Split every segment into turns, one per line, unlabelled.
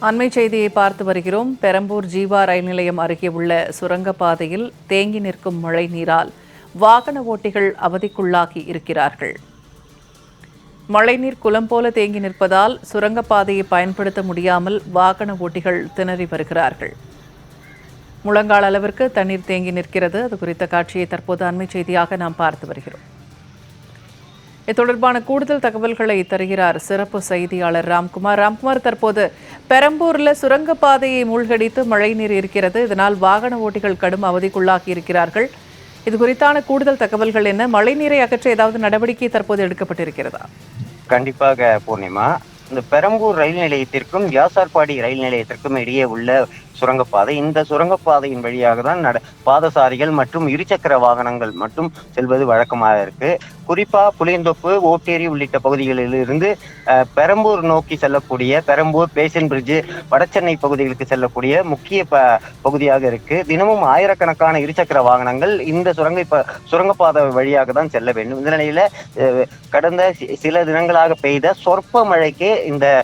அண்மை செய்தியை பார்த்து வருகிறோம். பெரம்பூர் ஜீவா ரயில் நிலையம் அருகே உள்ள சுரங்கப்பாதையில் தேங்கி நிற்கும் மழை நீரால் வாகன ஓட்டிகள் அவதிக்குள்ளாகி இருக்கிறார்கள். மழைநீர் குளம் போல தேங்கி நிற்பதால் சுரங்கப்பாதையை பயன்படுத்த முடியாமல் வாகன ஓட்டிகள் திணறி வருகிறார்கள். முழங்கால் அளவிற்கு தண்ணீர் தேங்கி நிற்கிறது. அது குறித்த காட்சியை தற்போது அண்மை செய்தியாக நாம் பார்த்து வருகிறோம். இது தொடர்பான கூடுதல் தகவல்களை தருகிறார் சிறப்பு செய்தியாளர் ராம்குமார். ராம்குமார் தற்போது பெரம்பூர்ல சுரங்கப்பாதையை மூழ்கடித்து மழைநீர் இருக்கிறது. இதனால் வாகன ஓட்டிகள் கடும் அவதிக்குள்ளாகி இருக்கிறார்கள். இது குறித்தான கூடுதல் தகவல்கள் என்ன? மழைநீரை அகற்ற ஏதாவது நடவடிக்கை தற்போது எடுக்கப்பட்டிருக்கிறதா?
கண்டிப்பாக பூர்ணிமா. இந்த பெரம்பூர் ரயில் நிலையத்திற்கும் வியாசார்பாடி ரயில் நிலையத்திற்கும் இடையே உள்ள சுரங்கப்பாதை. இந்த சுரங்கப்பாதையின் வழியாக தான் நட பாதசாரிகள் மற்றும் இருசக்கர வாகனங்கள் மட்டும் செல்வது வழக்கமாக இருக்கு. குறிப்பா புளியந்தோப்பு ஓட்டேரி உள்ளிட்ட பகுதிகளில் இருந்து பெரம்பூர் நோக்கி செல்லக்கூடிய பெரம்பூர் பேசன் பிரிட்ஜ் வடசென்னை பகுதிகளுக்கு செல்லக்கூடிய முக்கிய ப பகுதியாக இருக்கு. தினமும் ஆயிரக்கணக்கான இருசக்கர வாகனங்கள் இந்த சுரங்க சுரங்கப்பாதை வழியாக தான் செல்ல வேண்டும். இந்த நிலையில கடந்த சி- சில தினங்களாக பெய்த சொற்ப மழைக்கே இந்த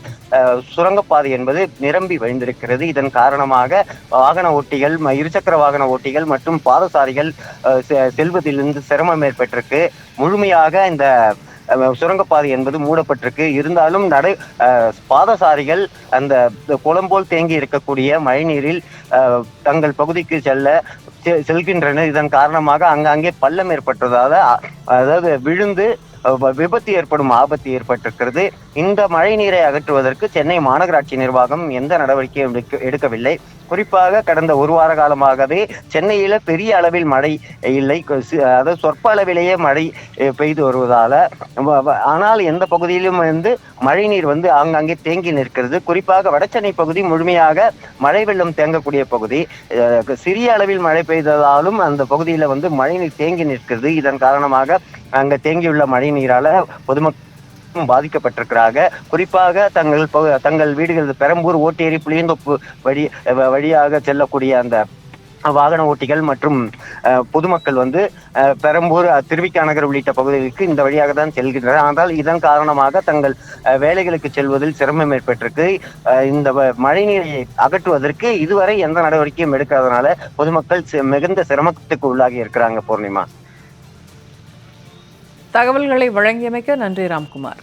சுரங்கப்பாதை என்பது நிரம்பி வழிந்திருக்கிறது. இதன் காரணமாக வாகன ஓட்டிகள் ம- இருசக்கர வாகன ஓட்டிகள் மற்றும் பாதசாரிகள் செ- செல்வதிலிருந்து சிரமம் ஏற்பட்டிருக்கு. முழுமையாக இந்த சுரங்கப்பாதை என்பது மூடப்பட்டிருக்கு. இருந்தாலும் நடை பாதசாரிகள் அந்த குளம்போல் தேங்கி இருக்கக்கூடிய மழைநீரில் தங்கள் பகுதிக்கு செல்ல செ- செல்கின்றனர். இதன் காரணமாக அங்கங்கே பள்ளம் ஏற்பட்டதாக அதாவது விழுந்து விபத்து ஏற்படும் ஆபத்து ஏற்பட்டிருக்கிறது. இந்த மழை நீரை அகற்றுவதற்கு சென்னை மாநகராட்சி நிர்வாகம் எந்த நடவடிக்கையும் எடுக்க எடுக்கவில்லை. குறிப்பாக கடந்த ஒரு வார காலமாகவே சென்னையில பெரிய அளவில் மழை இல்லை. அதாவது சொற்ப அளவிலேயே மழை பெய்து வருவதால ஆனால் எந்த பகுதியிலும் வந்து மழை நீர் வந்து ஆங்காங்கே தேங்கி நிற்கிறது. குறிப்பாக வடசென்னை பகுதி முழுமையாக மழை வெள்ளம் தேங்கக்கூடிய பகுதி. சிறிய அளவில் மழை பெய்ததாலும் அந்த பகுதியில் வந்து மழை நீர் தேங்கி நிற்கிறது. இதன் காரணமாக அங்க தேங்கியுள்ள மழை நீரால பொதுமக்கள் பாதிக்கப்பட்டிருக்கிறாங்க. குறிப்பாக தங்கள் பகு- தங்கள் வீடுகள் பெரம்பூர் ஓட்டேரி புளியந்தோப்பு வழி வழியாக செல்லக்கூடிய அந்த வாகன ஓட்டிகள் மற்றும் பொதுமக்கள் வந்து பெரம்பூர் திருவிக்கா நகர் உள்ளிட்ட பகுதிகளுக்கு இந்த வழியாக தான் செல்கின்றனர். ஆனால் இதன் காரணமாக தங்கள் வேலைகளுக்கு செல்வதில் சிரமம் ஏற்பட்டிருக்கு. இந்த மழைநீரை அகற்றுவதற்கு இதுவரை எந்த நடவடிக்கையும் எடுக்காதனால பொதுமக்கள் மிகுந்த சிரமத்துக்கு உள்ளாகி இருக்கிறாங்க பூர்ணிமா.
தகவல்களை வழங்கியமைக்க நன்றி ராம்குமார்.